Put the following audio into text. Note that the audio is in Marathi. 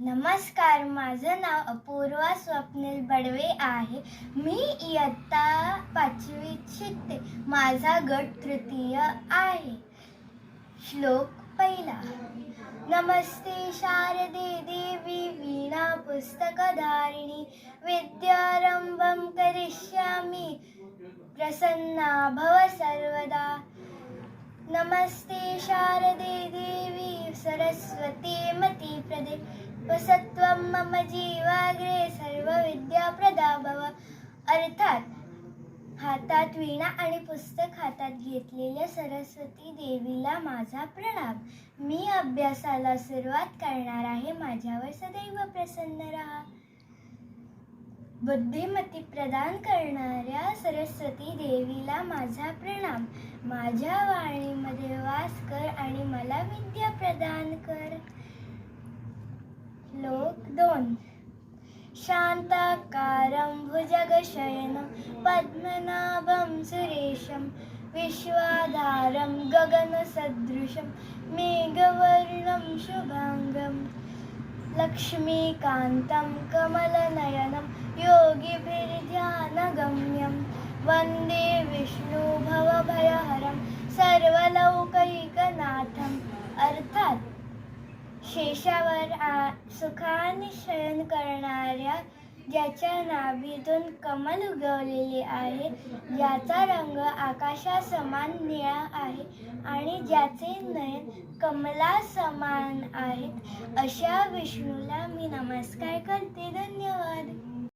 नमस्कार माझं नाव अपूर्वा स्वप्नील बडवे आहे. मी इयत्ता पाचवीत शिकते. माझा गट तृतीय आहे. श्लोक पहिला. नमस्ते शारदे देवी वीणा पुस्तकधारिणी विद्यारंभं करिष्यामि. प्रसन्ना भव सर्वदा. नमस्ते शारदे देवी सरस्वती मती प्रदे। वसत्वं मम जीवाग्रे सर्व विद्याप्रदा भव। अर्थात हातात वीणा आणि पुस्तक हातात घेतलेल्या सरस्वती देवीला माझा प्रणाम। मी अभ्यासाला सुरुवात करणार आहे. माझ्यावर सदैव प्रसन्न राहा। बुद्धिमती प्रदान करणाऱ्या सरस्वती देवीला माझा प्रणाम. माझ्या वाणीमध्ये वास कर आणि मला विद्या प्रदान कर. लोक दोन. शान्ताकारं भुजगशयनं पद्मनाभं सुरेशं विश्वाधारं गगनसदृशं मेघवर्णं शुभाङ्गम् लक्ष्मीकान्तं कमलनयनं योगिभिर्ध्यानगम्यं। वन्दे विष्णुभवभयहरं सर्वलौकैकनाथम्। अर्थात शेषावर आ सुखाने शयन करणाऱ्या ज्याच्या नाभीतून कमल उगवलेले आहे. ज्याचा रंग आकाशा समान निळा आहे आणि ज्याचे नयन कमला समान आहेत. अशा विष्णूला मी नमस्कार करते. धन्यवाद.